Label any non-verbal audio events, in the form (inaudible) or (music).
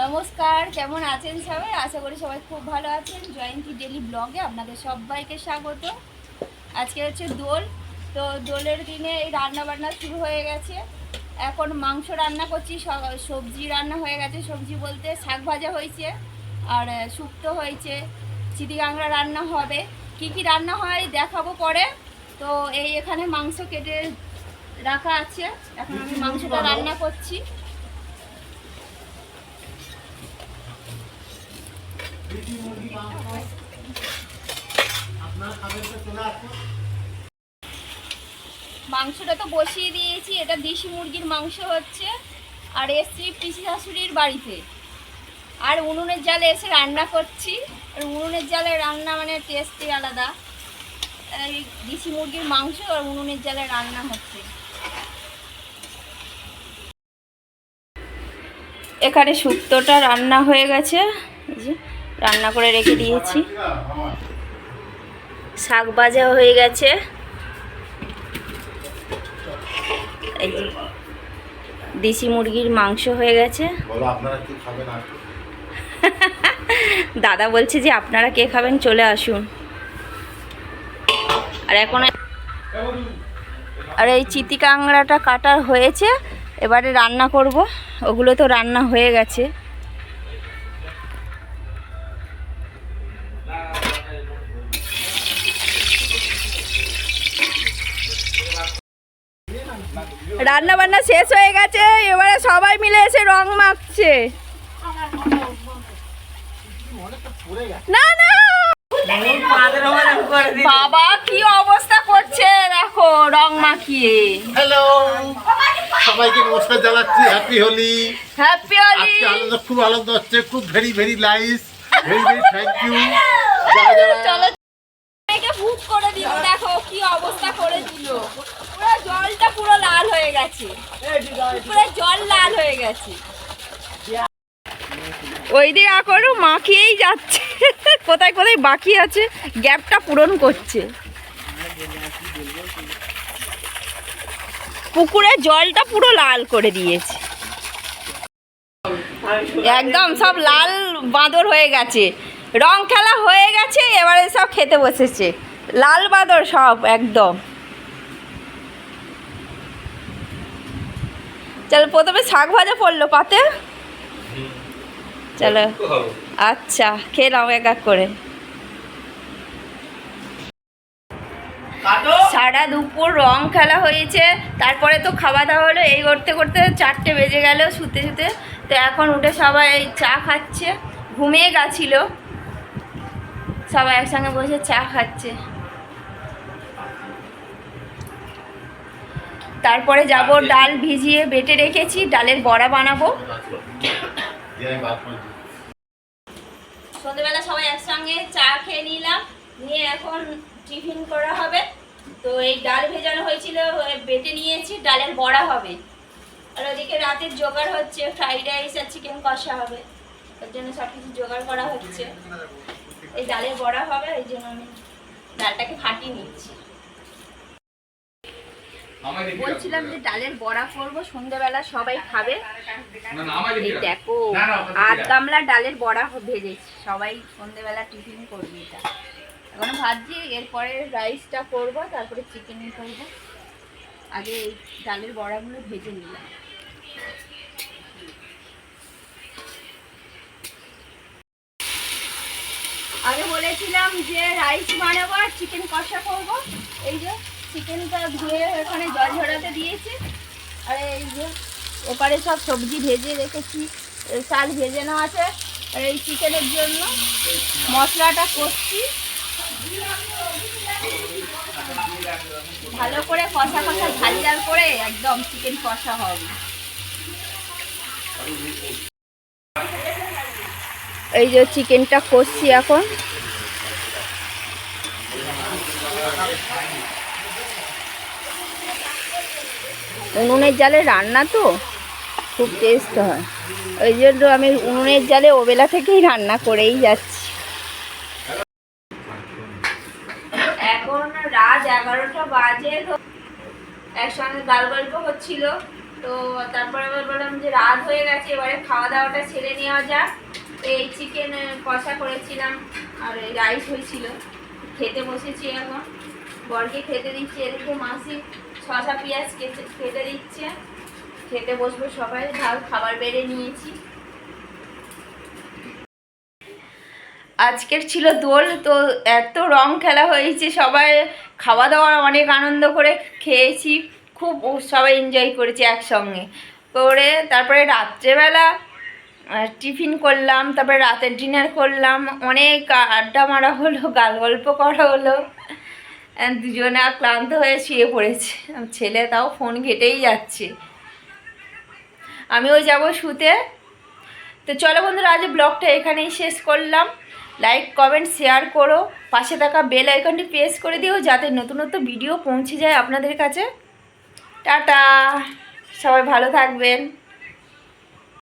নমস্কার, কেমন আছেন সবাই? আশা করি সবাই খুব ভালো আছেন। জয়ন্তী ডেলি ব্লগে আপনাদের সবাইকে স্বাগত। আজকে হচ্ছে দোল, তো দোলের দিনে এই রান্না বান্না শুরু হয়ে গেছে। এখন মাংস রান্না করছি সবজি রান্না হয়ে গেছে। সবজি বলতে শাক ভাজা হয়েছে, আর শুক্তো হয়েছে। চিটিকাংড়া রান্না হবে। কি কি রান্না হয় দেখাবো পরে। তো এই এখানে মাংস কেটে রাখা আছে। এখন আমি মাংসটা রান্না করছি। মাংসটা তো বসিয়ে দিয়েছি, এটা দেশি মুরগির মাংস হচ্ছে, আর এসছি পিসি শাশুড়ির বাড়িতে। আর উনুনের জালে এসে রান্না করছি, আর উনুনের জালে রান্না মানে টেস্টই আলাদা। দেশি মুরগির মাংস আর উনুনের জালে রান্না হচ্ছে। এখানে শুক্তোটা রান্না হয়ে গেছে যে। রান্না করে রেখে দিয়েছি। শাক ভাজা হয়ে গেছে। এই যে দেশি মুরগির মাংস হয়ে গেছে। (laughs) দাদা বলছে যে আপনারা কে খাবেন? চলে আসুন। আর এখন আর এই চিতি কাংড়াটা কাটার হয়েছে। এবারে রান্না করব। ওগুলো তো রান্না হয়ে গেছে। রান্না বান্না শেষ হয়ে গেছে এবারে সবাই মিলে এসে রং মাখছে না না! বাবা কি অবস্থা করছে? দেখো রং মাখিয়ে। হ্যালো সবাইকে নমস্কার জানাচ্ছি হ্যাপি হোলি হ্যাপি হোলি আনন্দ খুব আনন্দ হচ্ছে খুব very very nice very very thank you চলো ভূত করে দিল দেখো কি অবস্থা করে দিল। জলটা পুরো লাল হয়ে গেছে। পুরো জল লাল হয়ে গেছে। ওই দিকে এখনও মাখিয়েই যাচ্ছে। কোথায় কোথায় বাকি আছে গ্যাপটা পূরণ করছে। পুকুরের জলটা পুরো লাল করে দিয়েছে। একদম সব লাল বাঁদর হয়ে গেছে। রং খেলা হয়ে গেছে এবারে সব খেতে বসেছে। লাল বাঁদর সব একদম। চলো প্রথমে শাক ভাজা পড়ল পাতে। চলো। আচ্ছা খেয়ে নাও এক এক করে। সারা দুপুর রং খেলা হয়েছে তারপরে তো খাওয়া দাওয়া হলো এই করতে করতে চারটে বেজে গেল শুতে শুতে। তো এখন উঠে সবাই এই চা খাচ্ছে ঘুমিয়ে গেছিল। সবাই একসঙ্গে বসে চা খাচ্ছে। তারপরে যাব ডাল ভিজিয়ে বেটে রেখেছি ডালের বড়া বানাবো। সন্ধ্যেবেলা সবাই একসঙ্গে চা খেয়ে নিলাম নিয়ে এখন টিফিন করা হবে। তো এই ডাল ভেজানো হয়েছিল বেটে নিয়েছি ডালের বড়া হবে। আর ওদিকে রাতের জোগাড় হচ্ছে ফ্রাইড রাইস আর চিকেন কষা হবে। ওর জন্য সব কিছু জোগাড় করা হচ্ছে। এই ডালের বড়া হবে এই জন্য আমি ডালটাকে ফাটিয়ে নিচ্ছি। বলছিলাম যে ডালের বড়া করব সন্ধ্যেবেলা সবাই খাবে। দেখো আধ গামলা ডালের বড়া ভেজেছি। সবাই সন্ধেবেলা টিফিন করবে এটা। এখন ভাবছি এরপরে রাইসটা করব তারপরে চিকেন করব। আগে এই ডালের বড়াগুলো ভেজে নিলাম। আগে বলেছিলাম যে রাইস বানাবো আর চিকেন কষা করব। এই যে চিকেনটা ধুয়ে ওখানে জল ঝরাতে দিয়েছি। আর এই যে ওপারে সব সবজি ভেজে রেখেছি। চাল ভেজে নেওয়া আছে। আর এই চিকেনের জন্য মশলাটা করছি ভালো করে কষা কষা ঝাল ঝাল করে একদম চিকেন কষা হবে এই যে চিকেনটা কষছি এখন। উনুনের জালে রান্না তো, খুব টেস্ট হয়। ওই জন্য আমি উনুনের জালে ওবেলা থেকেই রান্না করেই যাচ্ছি। এখন রাত এগারোটা গাল গল্প হচ্ছিল। তো তারপরে আবার বললাম যে রাত হয়ে গেছে, এবারে খাওয়া দাওয়াটা ছেড়ে নেওয়া যাক। এই চিকেন কষা করেছিলাম, আর রাইস খেতে বসেছি এখন। বরকে খেতে দিচ্ছি, এদিকে মাসি। শশা পেঁয়াজ কেটে দিচ্ছে। খেতে বসবো সবাই। ঢাল খাবার বেড়ে নিয়েছি। আজকের ছিল দোল, তো এত রং খেলা হয়েছে। সবাই খাওয়া দাওয়া অনেক আনন্দ করে খেয়েছি। খুব সবাই এনজয় করেছি একসঙ্গে। করে তারপরে রাত্রেবেলা টিফিন করলাম, তারপরে রাতের ডিনার করলাম। অনেক আড্ডা মারা হলো, গাল গল্প করা হলো। দুজনে আর ক্লান্ত হয়ে শুয়ে পড়েছে। ছেলে তাও ফোন ঘেটেই যাচ্ছে। আমিও যাব শুতে। তো চলো বন্ধুরা, আজ ব্লগটা এখানেই শেষ করলাম। লাইক কমেন্ট শেয়ার করো। পাশে থাকা বেল আইকনটি প্রেস করে দিও, যাতে নতুন নতুন ভিডিও পৌঁছে যায় আপনাদের কাছে। টাটা! সবাই ভালো থাকবেন।